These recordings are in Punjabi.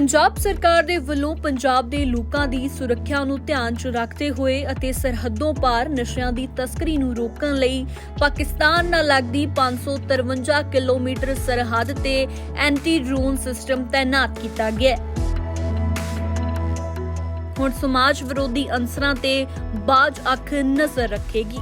ਪੰਜਾਬ ਸਰਕਾਰ ਦੇ ਵੱਲੋਂ ਪੰਜਾਬ ਦੇ ਲੋਕਾਂ ਦੀ ਸੁਰੱਖਿਆ ਨੂੰ ਧਿਆਨ 'ਚ ਰੱਖਦੇ ਹੋਏ ਅਤੇ ਸਰਹੱਦੋਂ ਪਾਰ ਨਸ਼ਿਆਂ ਦੀ ਤਸਕਰੀ ਨੂੰ ਰੋਕਣ ਲਈ ਪਾਕਿਸਤਾਨ ਨਾਲ ਲੱਗਦੀ 553 ਕਿਲੋਮੀਟਰ ਸਰਹੱਦ ਤੇ ਐਂਟੀ ਡਰੋਨ ਸਿਸਟਮ ਤਾਇਨਾਤ ਕੀਤਾ ਗਿਆ ਹੈ। ਹੁਣ ਸਮਾਜ ਵਿਰੋਧੀ ਅੰਸਰਾਂ ਤੇ ਬਾਜ ਅੱਖ ਨਜ਼ਰ ਰੱਖੇਗੀ।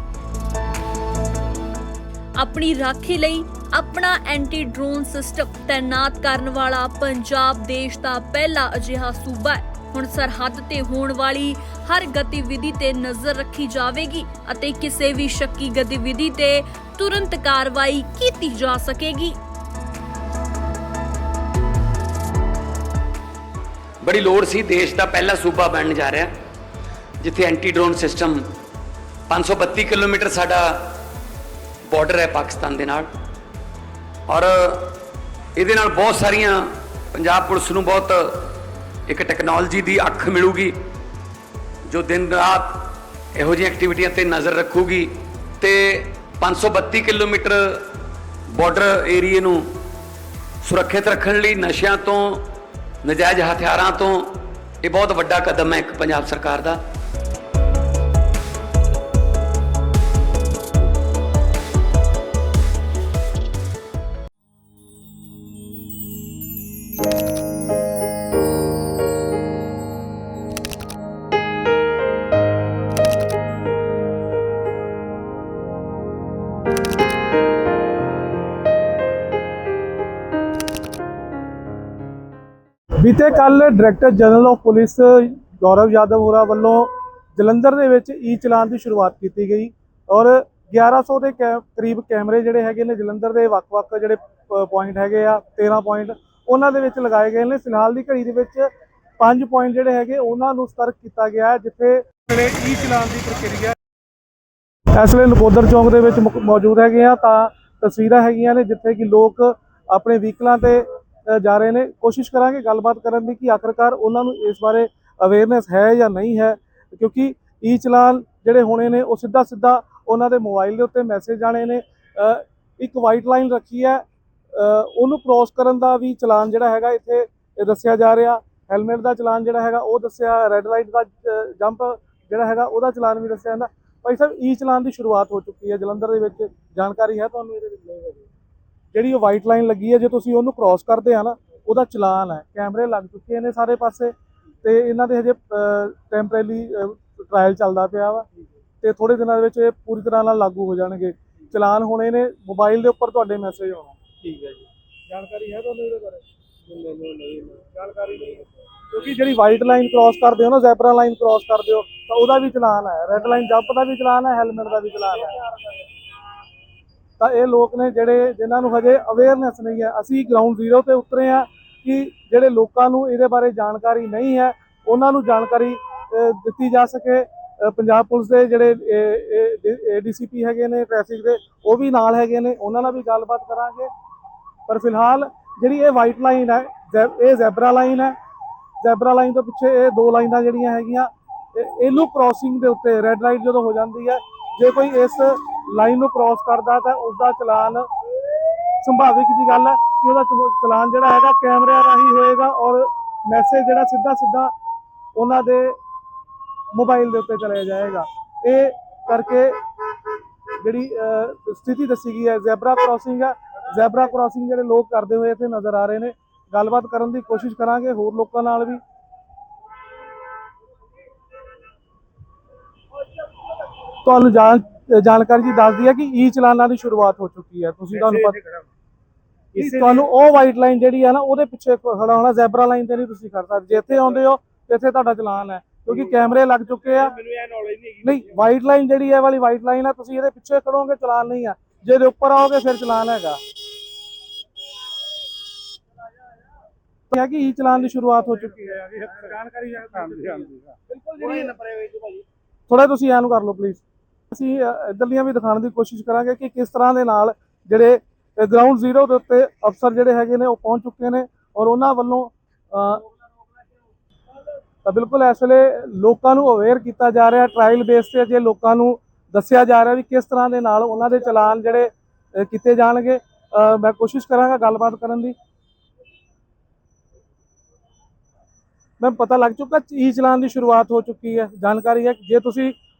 ਆਪਣੀ ਰਾਖੀ ਲਈ ਆਪਣਾ ਐਂਟੀ ਡਰੋਨ ਸਿਸਟਮ ਤਾਇਨਾਤ ਕਰਨ ਵਾਲਾ ਪੰਜਾਬ ਦੇਸ਼ ਦਾ ਪਹਿਲਾ ਅਜਿਹਾ ਸੂਬਾ ਹੈ। ਹੁਣ ਸਰਹੱਦ ਤੇ ਹੋਣ ਵਾਲੀ ਹਰ ਗਤੀਵਿਧੀ ਤੇ ਨਜ਼ਰ ਰੱਖੀ ਜਾਵੇਗੀ ਅਤੇ ਕਿਸੇ ਵੀ ਸ਼ੱਕੀ ਗਤੀਵਿਧੀ ਤੇ ਤੁਰੰਤ ਕਾਰਵਾਈ ਕੀਤੀ ਜਾ ਸਕੇਗੀ। ਬੜੀ ਲੋੜ ਸੀ ਦੇਸ਼ ਦਾ ਪਹਿਲਾ ਸੂਬਾ ਬਣਨ ਜਾ ਰਿਹਾ, ਜਿੱਥੇ ਐਂਟੀ ਡਰੋਨ ਸਿਸਟਮ 532 ਕਿਲੋਮੀਟਰ ਸਾਡਾ ਬਾਰਡਰ ਹੈ ਪਾਕਿਸਤਾਨ ਦੇ ਨਾਲ। ਔਰ ਇਹਦੇ ਨਾਲ ਬਹੁਤ ਸਾਰੀਆਂ ਪੰਜਾਬ ਪੁਲਿਸ ਨੂੰ ਬਹੁਤ ਇੱਕ ਟੈਕਨੋਲੋਜੀ ਦੀ ਅੱਖ ਮਿਲੂਗੀ, ਜੋ ਦਿਨ ਰਾਤ ਇਹੋ ਜਿਹੀਆਂ ਐਕਟੀਵਿਟੀਆਂ ਤੇ ਨਜ਼ਰ ਰੱਖੂਗੀ ਤੇ 532 ਕਿਲੋਮੀਟਰ ਬਾਰਡਰ ਏਰੀਏ ਨੂੰ ਸੁਰੱਖਿਅਤ ਰੱਖਣ ਲਈ ਨਸ਼ਿਆਂ ਤੋਂ, ਨਜਾਇਜ਼ ਹਥਿਆਰਾਂ ਤੋਂ ਇਹ ਬਹੁਤ ਵੱਡਾ ਕਦਮ ਹੈ ਇੱਕ ਪੰਜਾਬ ਸਰਕਾਰ ਦਾ। ਬੀਤੇ ਕੱਲ director general of police Gaurav Yadav ਹੋਰਾਂ ਵੱਲੋਂ ਜਲੰਧਰ ਦੇ ਵਿੱਚ ਈ ਚਲਾਨ ਦੀ ਸ਼ੁਰੂਆਤ ਕੀਤੀ ਗਈ ਔਰ 1100 ਦੇ ਕੈ- ਕਰੀਬ ਕੈਮਰੇ ਜਿਹੜੇ ਹੈਗੇ ਨੇ ਜਲੰਧਰ ਦੇ ਵੱਖ-ਵੱਖ ਜਿਹੜੇ ਪੁਆਇੰਟ ਹੈਗੇ ਆ 13 ਪੁਆਇੰਟ ਉਹਨਾਂ ਦੇ ਵਿੱਚ ਲਗਾਏ ਗਏ ਨੇ। ਫਿਲਹਾਲ ਦੀ ਘੜੀ ਦੇ ਵਿੱਚ 5 ਪੁਆਇੰਟ ਜਿਹੜੇ ਹੈਗੇ, ਉਹਨਾਂ ਨੂੰ ਸਤਰਕ ਕੀਤਾ ਗਿਆ ਹੈ, ਜਿੱਥੇ ਜਿਹੜੇ ਈ ਚਲਾਨ ਦੀ ਪ੍ਰਕਿਰਿਆ ਇਸ ਵੇਲੇ ਨਕੋਦਰ ਚੌਂਕ ਦੇ ਵਿੱਚ ਮੌਜੂਦ ਹੈਗੇ ਆ ਤਾਂ ਤਸਵੀਰਾਂ ਹੈਗੀਆਂ ਨੇ, ਜਿੱਥੇ ਕਿ ਲੋਕ ਆਪਣੇ ਵਹੀਕਲਾਂ ਤੇ ਜਾ ਰਹੇ ਨੇ। ਕੋਸ਼ਿਸ਼ ਕਰਾਂਗੇ ਗੱਲਬਾਤ ਕਰਨ ਦੀ ਕਿ ਆਖਰਕਾਰ ਉਹਨਾਂ ਨੂੰ ਇਸ ਬਾਰੇ ਅਵੇਅਰਨੈਸ ਹੈ ਜਾਂ ਨਹੀਂ ਹੈ। ਕਿਉਂਕਿ ਈ ਚਲਾਨ ਜਿਹੜੇ ਹੋਣੇ ਨੇ, ਉਹ ਸਿੱਧਾ ਸਿੱਧਾ ਉਹਨਾਂ ਦੇ ਮੋਬਾਈਲ ਦੇ ਉੱਤੇ ਮੈਸੇਜ ਆਣੇ ਨੇ। ਇੱਕ ਵਾਈਟ ਲਾਈਨ ਰੱਖੀ ਹੈ। ਉਹਨੂੰ ਕ੍ਰੋਸ ਕਰਨ ਦਾ ਵੀ ਚਲਾਨ ਜਿਹੜਾ ਹੈਗਾ ਇੱਥੇ ਦੱਸਿਆ ਜਾ ਰਿਹਾ। ਹੈਲਮਟ ਦਾ ਚਲਾਨ ਜਿਹੜਾ ਹੈਗਾ, ਉਹ ਦੱਸਿਆ ਰੈੱਡ ਲਾਈਟ ਦਾ ਜੰਪ ਜਿਹੜਾ ਹੈਗਾ, ਉਹਦਾ ਚਲਾਨ ਵੀ ਦੱਸਿਆ ਜਾਂਦਾ। ਭਾਈ ਸਾਹਿਬ ਈ ਚਲਾਨ ਦੀ ਸ਼ੁਰੂਆਤ ਹੋ ਚੁੱਕੀ ਹੈ। ਜਲੰਧਰ ਦੇ ਵਿੱਚ ਜਾਣਕਾਰੀ ਹੈ ਤੁਹਾਨੂੰ ਇਹਦੇ ਵਿੱਚ? ਜਿਹੜੀ ਉਹ ਵਾਈਟ ਲਾਈਨ ਲੱਗੀ ਹੈ ਜੇ ਤੁਸੀਂ ਉਹਨੂੰ ਕ੍ਰਾਸ ਕਰਦੇ ਆ ਨਾ ਉਹਦਾ ਚਲਾਨ ਹੈ। ਕੈਮਰੇ ਲੱਗ ਚੁੱਕੇ ਨੇ ਸਾਰੇ ਪਾਸੇ ਤੇ ਇਹਨਾਂ ਦੇ ਹਜੇ ਟੈਂਪਰੇਰੀ ਟ੍ਰਾਇਲ ਚੱਲਦਾ ਪਿਆ ਵਾ ਤੇ ਥੋੜੇ ਦਿਨਾਂ ਦੇ ਵਿੱਚ ਇਹ ਪੂਰੀ ਤਰ੍ਹਾਂ ਨਾਲ ਲਾਗੂ ਹੋ ਜਾਣਗੇ। ਚਲਾਨ ਹੋਣੇ ਨੇ ਮੋਬਾਈਲ ਦੇ ਉੱਪਰ ਤੁਹਾਡੇ ਮੈਸੇਜ ਆਉਣਾ। ਠੀਕ ਹੈ ਜੀ। ਜਾਣਕਾਰੀ ਹੈ ਤੁਹਾਨੂੰ ਇਹਦੇ ਬਾਰੇ? ਜਾਣਕਾਰੀ ਨਹੀਂ ਕਿਉਂਕਿ ਜਿਹੜੀ ਵਾਈਟ ਲਾਈਨ ਕ੍ਰਾਸ ਕਰਦੇ ਹੋ ਨਾ ਜ਼ੈਬਰਾ ਲਾਈਨ ਕ੍ਰਾਸ ਕਰਦੇ ਹੋ ਤਾਂ ਉਹਦਾ ਵੀ ਚਲਾਨ ਹੈ। ਰੈੱਡ ਲਾਈਨ ਜੰਪ ਦਾ ਵੀ ਚਲਾਨ ਹੈ ਹੈਲਮਟ ਦਾ ਵੀ ਚਲਾਨ ਹੈ। ਤਾਂ ਇਹ ਲੋਕ ਨੇ ਜਿਹੜੇ ਜਿਨ੍ਹਾਂ ਨੂੰ ਹਜੇ ਅਵੇਅਰਨੈਸ ਨਹੀਂ ਹੈ। ਅਸੀਂ ਗਰਾਊਂਡ ਜ਼ੀਰੋ ਤੇ ਉਤਰੇ ਆ ਕਿ ਜਿਹੜੇ ਲੋਕਾਂ ਨੂੰ ਇਹਦੇ ਬਾਰੇ ਜਾਣਕਾਰੀ ਨਹੀਂ ਹੈ, ਉਹਨਾਂ ਨੂੰ ਜਾਣਕਾਰੀ ਦਿੱਤੀ ਜਾ ਸਕੇ। ਪੰਜਾਬ ਪੁਲਿਸ ਦੇ ਜਿਹੜੇ ਏਡੀਸੀਪੀ ਹੈਗੇ ਨੇ ਟ੍ਰੈਫਿਕ ਦੇ, ਉਹ ਵੀ ਨਾਲ ਹੈਗੇ ਨੇ। ਉਹਨਾਂ ਨਾਲ ਵੀ ਗੱਲਬਾਤ ਕਰਾਂਗੇ। ਪਰ ਫਿਲਹਾਲ ਜਿਹੜੀ ਇਹ ਵਾਈਟ ਲਾਈਨ ਹੈ, ਜ਼ੈ- ਇਹ ਜ਼ੈਬਰਾ ਲਾਈਨ ਹੈ। ਜ਼ੈਬਰਾ ਲਾਈਨ ਤੋਂ ਪਿੱਛੇ ਇਹ ਦੋ ਲਾਈਨਾਂ ਜਿਹੜੀਆਂ ਹੈਗੀਆਂ ਇਹਨੂੰ ਕ੍ਰਾਸਿੰਗ ਦੇ ਉੱਤੇ ਰੈੱਡ ਲਾਈਟ ਜਦੋਂ ਹੋ ਜਾਂਦੀ ਹੈ, ਜੇ ਕੋਈ ਇਸ ਲਾਈਨ ਨੂੰ ਕ੍ਰਾਸ ਕਰਦਾ ਤਾਂ ਉਸ ਦਾ ਚਲਾਨ ਸੰਭਾਵਿਕ ਦੀ ਗੱਲ ਹੈ ਕਿ ਉਹਦਾ ਚਲਾਨ ਜਿਹੜਾ ਹੈਗਾ ਕੈਮਰਿਆਂ ਰਾਹੀਂ ਹੋਏਗਾ ਔਰ ਮੈਸੇਜ ਜਿਹੜਾ ਸਿੱਧਾ ਸਿੱਧਾ ਉਹਨਾਂ ਦੇ ਮੋਬਾਈਲ ਦੇ ਉੱਤੇ ਚਲਿਆ ਜਾਏਗਾ। ਇਹ ਕਰਕੇ ਜਿਹੜੀ ਸਥਿਤੀ ਦੱਸੀ ਗਈ ਹੈ ਜ਼ੈਬਰਾ ਕ੍ਰਾਸਿੰਗ ਹੈ। ਜ਼ੈਬਰਾ ਕ੍ਰਾਸਿੰਗ ਜਿਹੜੇ ਲੋਕ ਕਰਦੇ ਹੋਏ ਇੱਥੇ ਨਜ਼ਰ ਆ ਰਹੇ ਨੇ। ਗੱਲਬਾਤ ਕਰਨ ਦੀ ਕੋਸ਼ਿਸ਼ ਕਰਾਂਗੇ, ਹੋਰ ਲੋਕਾਂ ਨਾਲ ਵੀ। ਤੁਹਾਨੂੰ ਜਾਣ ਜਾਣਕਾਰੀ ਜੀ ਦੱਸਦੀ ਹੈ ਕਿ ਈ ਚਲਾਨਾਂ ਦੀ ਸ਼ੁਰੂਆਤ ਹੋ ਚੁੱਕੀ ਹੈ ਤੁਸੀਂ ਤੁਹਾਨੂੰ ਪਤਾ ਇਸ ਤੁਹਾਨੂੰ ਉਹ ਵਾਈਟ ਲਾਈਨ ਜਿਹੜੀ ਹੈ ਨਾ ਉਹਦੇ ਪਿੱਛੇ ਖੜਾ ਹੋਣਾ ਜ਼ੈਬਰਾ ਲਾਈਨ ਤੇ ਨਹੀਂ ਤੁਸੀਂ ਖੜ ਸਕਦੇ। ਜੇ ਇੱਥੇ ਆਉਂਦੇ ਹੋ ਇੱਥੇ ਤੁਹਾਡਾ ਚਲਾਨ ਹੈ। ਕਿਉਂਕਿ ਕੈਮਰੇ ਲੱਗ ਚੁੱਕੇ ਆ। ਮੈਨੂੰ ਇਹ ਨੌਲੇਜ ਨਹੀਂ ਵਾਈਟ ਲਾਈਨ ਜਿਹੜੀ ਹੈ ਵਾਲੀ ਵਾਈਟ ਲਾਈਨ ਹੈ ਤੁਸੀਂ ਇਹਦੇ ਪਿੱਛੇ ਖੜੋਗੇ ਚਲਾਨ ਨਹੀਂ ਆ। ਜੇ ਇਹਦੇ ਉੱਪਰ ਆਓਗੇ ਫਿਰ ਚਲਾਨ ਹੈਗਾ। ਹੈ ਕਿ ਈ ਚਲਾਨ ਦੀ ਸ਼ੁਰੂਆਤ ਹੋ ਚੁੱਕੀ ਹੈ। ਜਾਣਕਾਰੀ ਬਿਲਕੁਲ ਭਾਜੀ ਥੋੜਾ ਤੁਸੀਂ ਐਂ ਨੂੰ ਕਰ ਲਓ ਪਲੀਜ਼ ਅਸੀਂ ਅ, ਇੱਧਰਲੀਆਂ ਵੀ ਦਿਖਾਉਣ ਦੀ ਕੋਸ਼ਿਸ਼ ਕਰਾਂਗੇ ਕਿ ਕਿਸ ਤਰ੍ਹਾਂ ਦੇ ਨਾਲ ਜਿਹੜੇ ਗਰਾਊਂਡ ਜ਼ੀਰੋ ਦੇ ਉੱਤੇ ਅਫਸਰ ਜਿਹੜੇ ਹੈਗੇ ਨੇ ਉਹ ਪਹੁੰਚ ਚੁੱਕੇ ਨੇ ਔਰ ਉਹਨਾਂ ਵੱਲੋਂ ਤਾਂ ਬਿਲਕੁਲ ਇਸ ਵੇਲੇ ਲੋਕਾਂ ਨੂੰ ਅਵੇਅਰ ਕੀਤਾ ਜਾ ਰਿਹਾ ਟ੍ਰਾਇਲ ਬੇਸ ਤੇ ਜੇ ਲੋਕਾਂ ਨੂੰ ਦੱਸਿਆ ਜਾ ਰਿਹਾ ਵੀ ਕਿਸ ਤਰ੍ਹਾਂ ਦੇ ਨਾਲ ਉਹਨਾਂ ਦੇ ਚਲਾਨ ਜਿਹੜੇ ਕੀਤੇ ਜਾਣਗੇ ਮੈਂ ਕੋਸ਼ਿਸ਼ ਕਰਾਂਗਾ ਗੱਲਬਾਤ ਕਰਨ ਦੀ। ਮੈਂ ਪਤਾ ਲੱਗ ਚੁੱਕਾ ਈ ਚਲਾਨ ਦੀ ਸ਼ੁਰੂਆਤ ਹੋ ਚੁੱਕੀ ਹੈ। ਜਾਣਕਾਰੀ ਹੈ ਜੇ ਤੁਸੀਂ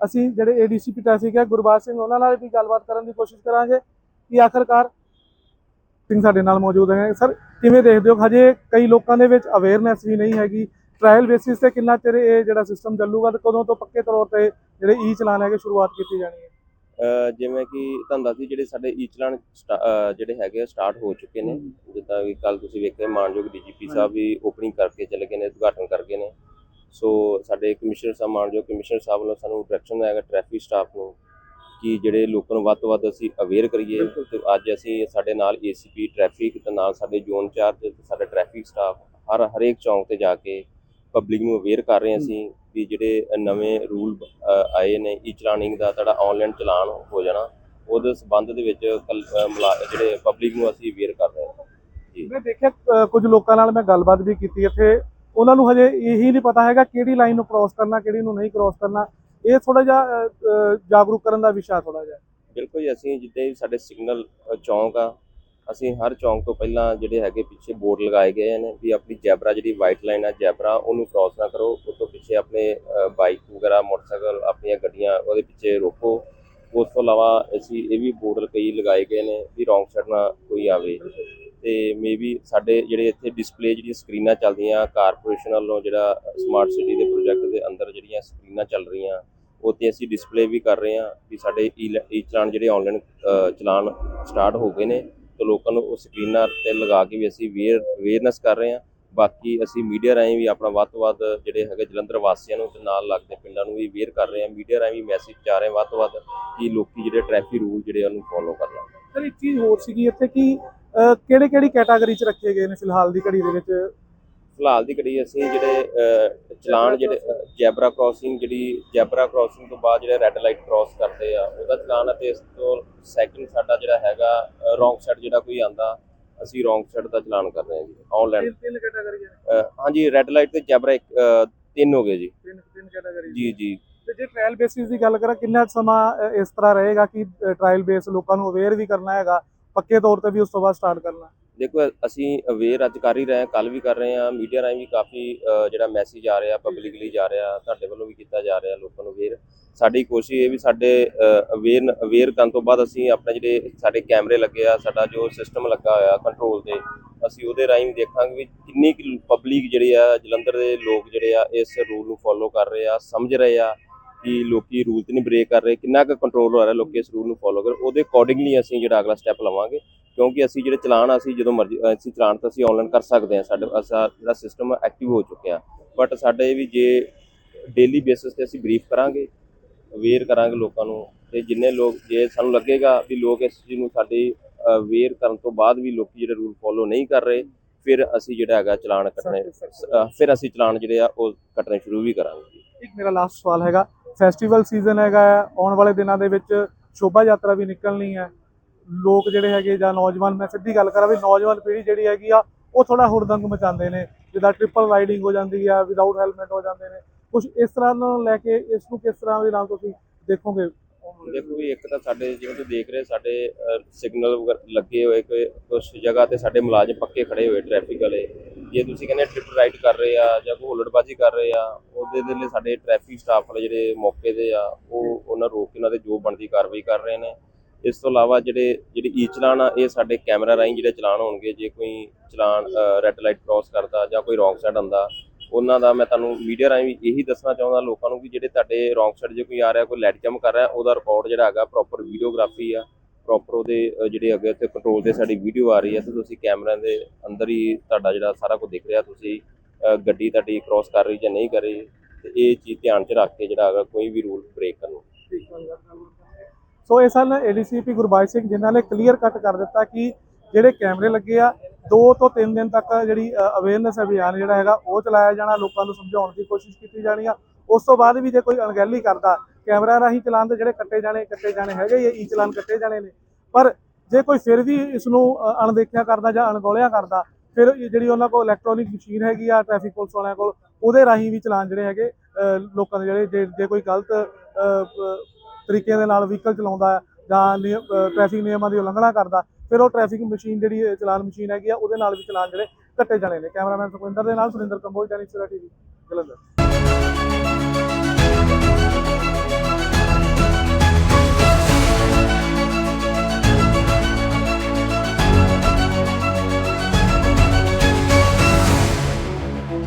ਅਸੀਂ ਜਿਹੜੇ ਏਡੀਸੀਪੀ ਟ੍ਰੈਫਿਕ ਹੈ ਗੁਰਬਾਜ ਸਿੰਘ ਉਹਨਾਂ ਨਾਲ ਵੀ ਗੱਲਬਾਤ ਕਰਨ ਦੀ ਕੋਸ਼ਿਸ਼ ਕਰਾਂਗੇ ਕਿ ਆਖਰਕਾਰ ਸਿੰਘ ਸਾਡੇ ਨਾਲ ਮੌਜੂਦ ਹੈ ਸਰ ਕਿਵੇਂ ਦੇਖਦੇ ਹੋ? ਹਜੇ ਕਈ ਲੋਕਾਂ ਦੇ ਵਿੱਚ ਅਵੇਅਰਨੈਸ ਵੀ ਨਹੀਂ ਹੈਗੀ। ਟ੍ਰਾਇਲ ਬੇਸਿਸ ਤੇ ਕਿੰਨਾ ਚਿਰ ਇਹ ਜਿਹੜਾ ਸਿਸਟਮ ਚੱਲੂਗਾ ਤੇ ਕਦੋਂ ਤੋਂ ਪੱਕੇ ਤੌਰ ਤੇ ਜਿਹੜੇ ਈ ਚਲਾਨ ਹੈਗੇ ਸ਼ੁਰੂਆਤ ਕੀਤੀ ਜਾਣੀ ਹੈ? ਜਿਵੇਂ ਕਿ ਤੁਹਾਨੂੰ ਦੱਸਦੀ ਜਿਹੜੇ ਸਾਡੇ ਈ ਚਲਾਨ ਜਿਹੜੇ ਹੈਗੇ ਸਟਾਰਟ ਹੋ ਚੁੱਕੇ ਨੇ। ਜਿੱਦਾਂ ਕਿ ਕੱਲ ਤੁਸੀਂ ਵੇਖਿਆ ਮਾਨਯੋਗ ਡੀਜੀਪੀ ਸਾਹਿਬ ਵੀ ਓਪਨਿੰਗ ਕਰਕੇ ਚਲੇ ਗਏ ਨੇ ਉਦਘਾਟਨ ਕਰਕੇ ਨੇ। ਸੋ ਸਾਡੇ ਕਮਿਸ਼ਨਰ ਸਾਹਿਬ ਮਾਨਯੋਗ ਕਮਿਸ਼ਨਰ ਸਾਹਿਬ ਵੱਲੋਂ ਸਾਨੂੰ ਡਾਇਰੈਕਸ਼ਨ ਹੈਗਾ ਟ੍ਰੈਫਿਕ ਸਟਾਫ ਨੂੰ ਕਿ ਜਿਹੜੇ ਲੋਕਾਂ ਨੂੰ ਵੱਧ ਤੋਂ ਵੱਧ ਅਸੀਂ ਅਵੇਅਰ ਕਰੀਏ ਤੇ ਅੱਜ ਅਸੀਂ ਸਾਡੇ ਨਾਲ ਏਸੀਪੀ ਟ੍ਰੈਫਿਕ ਤੇ ਨਾਲ ਸਾਡੇ ਜ਼ੋਨ ਚਾਰਜ ਤੇ ਸਾਡੇ ਟ੍ਰੈਫਿਕ ਸਟਾਫ ਹਰ ਹਰੇਕ ਚੌਂਕ ਤੇ ਜਾ ਕੇ ਪਬਲਿਕ ਨੂੰ ਅਵੇਅਰ ਕਰ ਰਹੇ ਅਸੀਂ ਵੀ ਜਿਹੜੇ ਨਵੇਂ ਰੂਲ ਆਏ ਨੇ ਈ ਚਲਾਨਿੰਗ ਦਾ ਤੁਹਾਡਾ ਆਨਲਾਈਨ ਚਲਾਨ ਹੋ ਜਾਣਾ ਉਹਦੇ ਸਬੰਧ ਦੇ ਵਿੱਚ ਜਿਹੜੇ ਪਬਲਿਕ ਨੂੰ ਅਸੀਂ ਅਵੇਅਰ ਕਰ ਰਹੇ ਹਾਂ। ਜੀ। ਮੈਂ ਦੇਖਿਆ ਕੁਝ ਲੋਕਾਂ ਨਾਲ ਮੈਂ ਗੱਲਬਾਤ ਵੀ ਕੀਤੀ ਇੱਥੇ ਉਹਨਾਂ ਨੂੰ ਹਜੇ ਇਹੀ ਨਹੀਂ ਪਤਾ ਹੈਗਾ ਕਿਹੜੀ ਲਾਈਨ ਨੂੰ ਕ੍ਰਾਸ ਕਰਨਾ, ਕਿਹੜੀ ਨੂੰ ਨਹੀਂ ਕ੍ਰਾਸ ਕਰਨਾ। ਇਹ ਥੋੜਾ ਜਿਹਾ ਜਾਗਰੂਕ ਕਰਨ ਦਾ ਵਿਸ਼ਾ ਥੋੜਾ ਜਿਹਾ। ਬਿਲਕੁਲ ਜੀ, ਅਸੀਂ ਜਿੱਦਾਂ ਹੀ ਸਾਡੇ ਸਿਗਨਲ ਚੌਂਕ ਆ, ਅਸੀਂ ਹਰ ਚੌਂਕ ਤੋਂ ਪਹਿਲਾਂ ਜਿਹੜੇ ਹੈਗੇ ਪਿੱਛੇ ਬੋਰਡ ਲਗਾਏ ਗਏ ਨੇ ਵੀ ਆਪਣੀ ਜੈਬਰਾ ਜਿਹੜੀ ਵਾਈਟ ਲਾਈਨ ਆ ਜੈਬਰਾ, ਉਹਨੂੰ ਕ੍ਰਾਸ ਨਾ ਕਰੋ ਉਸ ਤੋਂ ਪਿੱਛੇ ਆਪਣੇ ਬਾਈਕ ਵਗੈਰਾ, ਮੋਟਰਸਾਈਕਲ ਆਪਣੀਆਂ ਗੱਡੀਆਂ ਉਹਦੇ ਪਿੱਛੇ ਰੋਕੋ। ਉਸ ਤੋਂ ਇਲਾਵਾ ਅਸੀਂ ਇਹ ਵੀ ਬੋਰਡ ਕਈ ਲਗਾਏ ਗਏ ਨੇ ਵੀ ਰੌਂਗ ਸਾਈਡ ਨਾ ਕੋਈ ਆਵੇ। ਤੇ ਮੇਬੀ ਸਾਡੇ ਜਿਹੜੇ ਇੱਥੇ ਡਿਸਪਲੇ ਜਿਹੜੀਆਂ ਸਕਰੀਨਾਂ ਚੱਲਦੀਆਂ ਕਾਰਪੋਰੇਸ਼ਨ ਵੱਲੋਂ ਜਿਹੜਾ ਸਮਾਰਟ ਸਿਟੀ ਦੇ ਪ੍ਰੋਜੈਕਟ ਦੇ ਅੰਦਰ ਜਿਹੜੀਆਂ ਸਕਰੀਨਾਂ ਚੱਲ ਰਹੀਆਂ ਉਹ ਤੇ ਅਸੀਂ ਡਿਸਪਲੇ ਵੀ ਕਰ ਰਹੇ ਹਾਂ ਵੀ ਸਾਡੇ e-, ਈ ਚਲਾਨ ਜਿਹੜੇ ਆਨਲਾਈਨ ਚਲਾਨ ਸਟਾਰਟ ਹੋ ਗਏ ਨੇ। ਤੇ ਲੋਕਾਂ ਨੂੰ ਉਹ ਸਕਰੀਨਾਂ ਤੇ ਲਗਾ ਕੇ ਵੀ ਅਸੀਂ ਵੇਅਰ ਅਵੇਅਰਨੈਸ ਕਰ ਰਹੇ ਹਾਂ। ਬਾਕੀ ਅਸੀਂ ਮੀਡੀਆ ਰਾਹੀਂ ਵੀ ਆਪਣਾ ਵੱਧ ਤੋਂ ਵੱਧ ਜਿਹੜੇ ਹੈਗੇ ਜਲੰਧਰ ਵਾਸੀਆਂ ਨੂੰ ਤੇ ਨਾਲ ਲੱਗਦੇ ਪਿੰਡਾਂ ਨੂੰ ਵੀ ਅਵੇਅਰ ਕਰ ਰਹੇ ਹਾਂ। ਮੀਡੀਆ ਰਾਹੀਂ ਵੀ ਮੈਸੇਜ ਜਾ ਰਹੇ ਵੱਧ ਤੋਂ ਵੱਧ ਕਿ ਲੋਕੀ ਜਿਹੜੇ ਟ੍ਰੈਫਿਕ ਰੂਲ ਜਿਹੜੇ ਉਹਨੂੰ ਫੋਲੋ ਕਰਨ ਸਰ ਇੱਕ ਚੀਜ਼ ਹੋਰ ਸੀਗੀ ਇੱਥੇ ਕਿ ਕਿਹੜੇ ਕਿਹੜੀ ਕੈਟਾਗਰੀ ਚ ਰੱਖੇ ਗਏ ਨੇ ਫਿਲਹਾਲ ਦੀ ਘੜੀ ਦੇ ਵਿੱਚ? ਫਿਲਹਾਲ ਦੀ ਘੜੀ ਅਸੀਂ ਜਿਹੜੇ ਚਲਾਨ ਜਿਹੜੇ ਜੈਬਰਾ ਕ੍ਰਾਸਿੰਗ ਜਿਹੜੀ ਜੈਬਰਾ ਕ੍ਰਾਸਿੰਗ ਤੋਂ ਬਾਅਦ ਜਿਹੜੇ ਰੈੱਡ ਲਾਈਟ ਕ੍ਰਾਸ ਕਰਦੇ ਆ ਉਹਦਾ ਚਲਾਨ ਅਤੇ ਇਸ ਤੋਂ ਸੈਕਿੰਡ ਸਾਡਾ ਜਿਹੜਾ ਹੈਗਾ ਰੌਂਗ ਸਾਈਡ ਜਿਹੜਾ ਕੋਈ ਆਂਦਾ ਅਸੀਂ ਰੌਂਗ ਸਾਈਡ ਦਾ ਚਲਾਨ ਕਰ ਰਹੇ ਹਾਂ ਜੀ ਆਨਲਾਈਨ ਤਿੰਨ ਕੈਟਾਗਰੀਆਂ ਹਾਂਜੀ ਰੈੱਡ ਲਾਈਟ ਤੇ ਜੈਬਰਾ ਤਿੰਨ ਹੋ ਗਏ ਜੀ। ਤਿੰਨ ਤਿੰਨ ਕੈਟਾਗਰੀ ਜੀ ਜੀ। ਤੇ ਜੇ ਟ੍ਰਾਇਲ ਬੇਸਿਸ ਦੀ ਗੱਲ ਕਰਾਂ ਕਿੰਨਾ ਸਮਾਂ ਇਸ ਤਰ੍ਹਾਂ ਰਹੇਗਾ ਕਿ ਟ੍ਰਾਇਲ ਬੇਸ ਲੋਕਾਂ ਨੂੰ ਅਵੇਅਰ ਵੀ ਕਰਨਾ ਹੈਗਾ ਪੱਕੇ ਤੌਰ ਤੇ ਵੀ ਉਸ ਤੋਂ ਬਾਅਦ ਸਟਾਰਟ ਕਰਨਾ? ਦੇਖੋ ਅਸੀਂ ਅਵੇਅਰ ਅੱਜ ਕਰ ਹੀ ਰਹੇ ਹਾਂ ਕੱਲ ਵੀ ਕਰ ਰਹੇ ਹਾਂ ਮੀਡੀਆ ਰਾਹੀਂ ਵੀ ਕਾਫੀ ਜਿਹੜਾ ਮੈਸੇਜ ਆ ਰਿਹਾ ਪਬਲਿਕਲੀ ਜਾ ਰਿਹਾ ਤੁਹਾਡੇ ਵੱਲੋਂ ਵੀ ਕੀਤਾ ਜਾ ਰਿਹਾ ਲੋਕਾਂ ਨੂੰ ਅਵੇਅਰ ਸਾਡੀ ਕੋਸ਼ਿਸ਼ ਇਹ ਵੀ ਸਾਡੇ ਅਵੇਅਰ ਅਵੇਅਰ ਕਰਨ ਤੋਂ ਬਾਅਦ ਅਸੀਂ ਆਪਣੇ ਜਿਹੜੇ ਸਾਡੇ ਕੈਮਰੇ ਲੱਗੇ ਆ, ਸਾਡਾ ਜੋ ਸਿਸਟਮ ਲੱਗਾ ਹੋਇਆ ਕੰਟਰੋਲ ਤੇ, ਅਸੀਂ ਉਹਦੇ ਰਾਹੀਂ ਵੀ ਦੇਖਾਂਗੇ ਵੀ ਕਿੰਨੀ ਕੁ ਪਬਲਿਕ ਜਿਹੜੇ ਆ, ਜਲੰਧਰ ਦੇ ਲੋਕ ਜਿਹੜੇ ਆ, ਇਸ ਰੂਲ ਨੂੰ ਫੋਲੋ ਕਰ ਰਹੇ ਆ, ਸਮਝ ਰਹੇ ਆ ਕਿ ਲੋਕੀ ਰੂਲ ਤੇ ਨਹੀਂ ਬ੍ਰੇਕ ਕਰ ਰਹੇ, ਕਿੰਨਾ ਕੁ ਕੰਟਰੋਲ ਹੋ ਰਿਹਾ ਲੋਕੀ ਇਸ ਰੂਲ ਨੂੰ ਫੋਲੋ ਕਰ, ਉਹਦੇ ਅਕੋਰਡਿੰਗਲੀ ਅਸੀਂ ਜਿਹੜਾ ਅਗਲਾ ਸਟੈਪ ਲਵਾਂਗੇ, ਕਿਉਂਕਿ ਅਸੀਂ ਜਿਹੜੇ ਚਲਾਨ ਅਸੀਂ ਜਦੋਂ ਮਰਜ਼ੀ ਅਸੀਂ ਚਲਾਨ ਤਾਂ ਅਸੀਂ ਆਨਲਾਈਨ ਕਰ ਸਕਦੇ ਹਾਂ ਸਾਡਾ, ਅਸਾ, ਜਿਹੜਾ ਸਿਸਟਮ ਐਕਟਿਵ ਹੋ ਚੁੱਕਿਆ ਬਟ ਸਾਡੇ ਵੀ ਜੇ ਡੇਲੀ ਬੇਸਿਸ ਤੇ ਅਸੀਂ ਬਰੀਫ ਕਰਾਂਗੇ ਅਵੇਅਰ ਕਰਾਂਗੇ ਲੋਕਾਂ ਨੂੰ ਤੇ ਜਿੰਨੇ ਲੋਕ ਜੇ ਸਾਨੂੰ ਲੱਗੇਗਾ ਵੀ ਲੋਕ ਇਸ ਚੀਜ਼ ਨੂੰ ਸਾਡੀ ਅਵੇਅਰ ਕਰਨ ਤੋਂ ਬਾਅਦ ਵੀ ਲੋਕੀ ਜਿਹੜੇ ਰੂਲ ਫੋਲੋ ਨਹੀਂ ਕਰ ਰਹੇ ਫਿਰ ਅਸੀਂ ਜਿਹੜਾ ਹੈਗਾ ਚਲਾਨ ਕੱਟਣੇ ਫਿਰ ਅਸੀਂ ਚਲਾਨ ਜਿਹੜੇ ਆ ਉਹ ਕੱਟਣੇ ਸ਼ੁਰੂ ਵੀ ਕਰਾਂਗੇ ਇੱਕ ਮੇਰਾ ਲਾਸਟ ਸਵਾਲ ਹੈਗਾ ਫੈਸਟੀਵਲ ਸੀਜ਼ਨ ਹੈਗਾ ਆਉਣ ਵਾਲੇ ਦਿਨਾਂ ਦੇ ਵਿੱਚ ਸ਼ੋਭਾ ਯਾਤਰਾ ਵੀ ਨਿਕਲਣੀ ਹੈ। ਲੋਕ ਜਿਹੜੇ ਹੈਗੇ ਜਾਂ ਨੌਜਵਾਨ ਮੈਂ ਸਿੱਧੀ ਗੱਲ ਕਰਾਂ ਵੀ ਨੌਜਵਾਨ ਪੀੜ੍ਹੀ ਜਿਹੜੀ ਹੈਗੀ ਆ ਉਹ ਥੋੜਾ ਹੁਰਦੰਗ ਮਚਾਉਂਦੇ ਨੇ ਜਿੱਦਾਂ ਟ੍ਰਿਪਲ ਰਾਈਡਿੰਗ ਹੋ ਜਾਂਦੀ ਆ ਵਿਦਆਊਟ ਹੈਲਮਟ ਹੋ ਜਾਂਦੇ ਨੇ। ਕੁਝ ਇਸ ਤਰ੍ਹਾਂ ਨੂੰ ਲੈ ਕੇ ਇਸ ਨੂੰ ਕਿਸ ਤਰ੍ਹਾਂ ਦੇ ਨਾਲ ਤੁਸੀਂ ਦੇਖੋਗੇ? ਦੇਖੋ ਵੀ ਇੱਕ ਤਾਂ ਸਾਡੇ ਜਿਵੇਂ ਤੁਸੀਂ ਦੇਖ ਰਹੇ ਸਾਡੇ ਸਿਗਨਲ ਲੱਗੇ ਹੋਏ ਕੋਈ ਕੁਝ ਜਗ੍ਹਾ ਤੇ ਸਾਡੇ ਮੁਲਾਜ਼ਮ ਪੱਕੇ ਖੜੇ ਹੋਏ ਟ੍ਰੈਫਿਕ ਵਾਲੇ। ਜੇ ਤੁਸੀਂ ਕਹਿੰਦੇ ਟ੍ਰਿਪ ਰਾਈਡ ਕਰ ਰਹੇ ਆ ਜਾਂ ਕੋਈ ਹੁੱਲੜਬਾਜ਼ੀ ਕਰ ਰਹੇ ਆ, ਉਹਦੇ ਦੇ ਲਈ ਸਾਡੇ ਟ੍ਰੈਫਿਕ ਸਟਾਫ ਵਾਲੇ ਜਿਹੜੇ ਮੌਕੇ ਦੇ ਆ, ਉਹ ਉਹਨਾਂ ਰੋਕ ਕੇ ਉਹਨਾਂ ਦੇ ਜੋ ਬਣਦੀ ਕਾਰਵਾਈ ਕਰ ਰਹੇ ਨੇ। ਇਸ ਤੋਂ ਇਲਾਵਾ ਜਿਹੜੇ, ਜਿਹੜੀ ਈ ਚਲਾਨ ਆ, ਇਹ ਸਾਡੇ ਕੈਮਰਾ ਰਾਹੀਂ ਜਿਹੜੇ ਚਲਾਨ ਹੋਣਗੇ, ਜੇ ਕੋਈ ਚਲਾਨ ਰੈੱਡ ਲਾਈਟ ਕ੍ਰਾਸ ਕਰਦਾ ਜਾਂ ਕੋਈ ਰੌਂਗ ਸਾਈਡ ਆਉਂਦਾ ਉਹਨਾਂ ਦਾ ਮੈਂ ਤੁਹਾਨੂੰ ਮੀਡੀਆ ਰਾਹੀਂ ਵੀ ਇਹੀ ਦੱਸਣਾ ਚਾਹੁੰਦਾ ਲੋਕਾਂ ਨੂੰ ਕਿ ਜਿਹੜੇ ਤੁਹਾਡੇ ਰੌਂਗ ਸਾਈਡ ਜੇ ਕੋਈ ਆ ਰਿਹਾ, ਕੋਈ ਲਾਈਟ ਜੰਪ ਕਰ ਰਿਹਾ, ਉਹਦਾ ਰਿਕਾਰਡ ਜਿਹੜਾ ਹੈਗਾ ਪ੍ਰੋਪਰ ਵੀਡੀਓਗ੍ਰਾਫੀ ਆ ਪ੍ਰੋਪਰ ਉਹਦੇ ਜਿਹੜੇ ਹੈਗੇ ਉੱਥੇ ਕੰਟਰੋਲ ਤੇ ਸਾਡੀ ਵੀਡੀਓ ਆ ਰਹੀ ਹੈ ਤੇ ਤੁਸੀਂ ਕੈਮਰਿਆਂ ਦੇ ਅੰਦਰ ਹੀ ਤੁਹਾਡਾ ਜਿਹੜਾ ਸਾਰਾ ਕੁਝ ਦਿਖ ਰਿਹਾ, ਤੁਸੀਂ ਗੱਡੀ ਤੁਹਾਡੀ ਕ੍ਰਾਸ ਕਰ ਰਹੀ ਜਾਂ ਨਹੀਂ ਕਰ ਰਹੀ, ਤੇ ਇਹ ਚੀਜ਼ ਧਿਆਨ 'ਚ ਰੱਖ ਕੇ ਜਿਹੜਾ ਹੈਗਾ ਕੋਈ ਵੀ ਰੂਲ ਬ੍ਰੇਕ ਕਰਨ ਸੋ ਇਹ ਸਨ ਏਡੀਸੀਪੀ ਗੁਰਬਾਜ ਸਿੰਘ ਜਿਨ੍ਹਾਂ ਨੇ ਕਲੀਅਰ ਕੱਟ ਕਰ ਦਿੱਤਾ ਕਿ ਜਿਹੜੇ ਕੈਮਰੇ ਲੱਗੇ ਆ 2 ਤੋਂ 3 ਦਿਨ ਤੱਕ ਜਿਹੜੀ ਅਵੇਅਰਨੈਸ ਅਭਿਆਨ ਜਿਹੜਾ ਹੈਗਾ, ਉਹ ਚਲਾਇਆ ਜਾਣਾ, ਲੋਕਾਂ ਨੂੰ ਸਮਝਾਉਣ ਦੀ ਕੋਸ਼ਿਸ਼ ਕੀਤੀ ਜਾਣੀ ਆ। ਉਸ ਤੋਂ ਬਾਅਦ ਵੀ ਜੇ ਕੋਈ ਅਣਗਹਿਲੀ ਕਰਦਾ, ਕੈਮਰਾ ਰਾਹੀਂ ਚਲਾਨ ਦੇ ਜਿਹੜੇ ਕੱਟੇ ਜਾਣੇ ਕੱਟੇ ਜਾਣੇ ਹੈਗੇ ਹੀ ਈ ਚਲਾਨ ਕੱਟੇ ਜਾਣੇ ਨੇ। ਪਰ ਜੇ ਕੋਈ ਫਿਰ ਵੀ ਇਸ ਨੂੰ ਅਣਦੇਖਿਆ ਕਰਦਾ ਜਾਂ ਅਣਗੌਲਿਆ ਕਰਦਾ, ਫਿਰ ਜਿਹੜੀ ਉਹਨਾਂ ਕੋਲ ਇਲੈਕਟ੍ਰੋਨਿਕ ਮਸ਼ੀਨ ਹੈਗੀ ਆ ਟ੍ਰੈਫਿਕ ਪੁਲਿਸ ਵਾਲਿਆਂ ਕੋਲ, ਉਹਦੇ ਰਾਹੀਂ ਵੀ ਚਲਾਨ ਜਿਹੜੇ ਹੈਗੇ ਲੋਕਾਂ ਦੇ ਜਿਹੜੇ, ਜੇ- ਜੇ ਕੋਈ ਗਲਤ ਤਰੀਕੇ ਦੇ ਨਾਲ ਵਹੀਕਲ ਚਲਾਉਂਦਾ ਹੈ ਜਾਂ ਟ੍ਰੈਫਿਕ ਨਿਯਮਾਂ ਦੀ ਉਲੰਘਣਾ ਕਰਦਾ ਫਿਰ ਉਹ ਟ੍ਰੈਫਿਕ ਮਸ਼ੀਨ ਜਿਹੜੀ ਚਲਾਨ ਮਸ਼ੀਨ ਹੈਗੀ ਆ, ਉਹਦੇ ਨਾਲ ਵੀ ਚਲਾਨ ਜਿਹੜੇ ਕੱਟੇ ਜਾਣੇ ਨੇ। ਕੈਮਰਾਮੈਨ ਸੁਖਵਿੰਦਰ ਦੇ ਨਾਲ, ਸੁਰਿੰਦਰ ਕੰਬੋਜ ਜੈਨਿਕ ਸਵੇਰਾ ਟੀਵੀ, ਜਲੰਧਰ।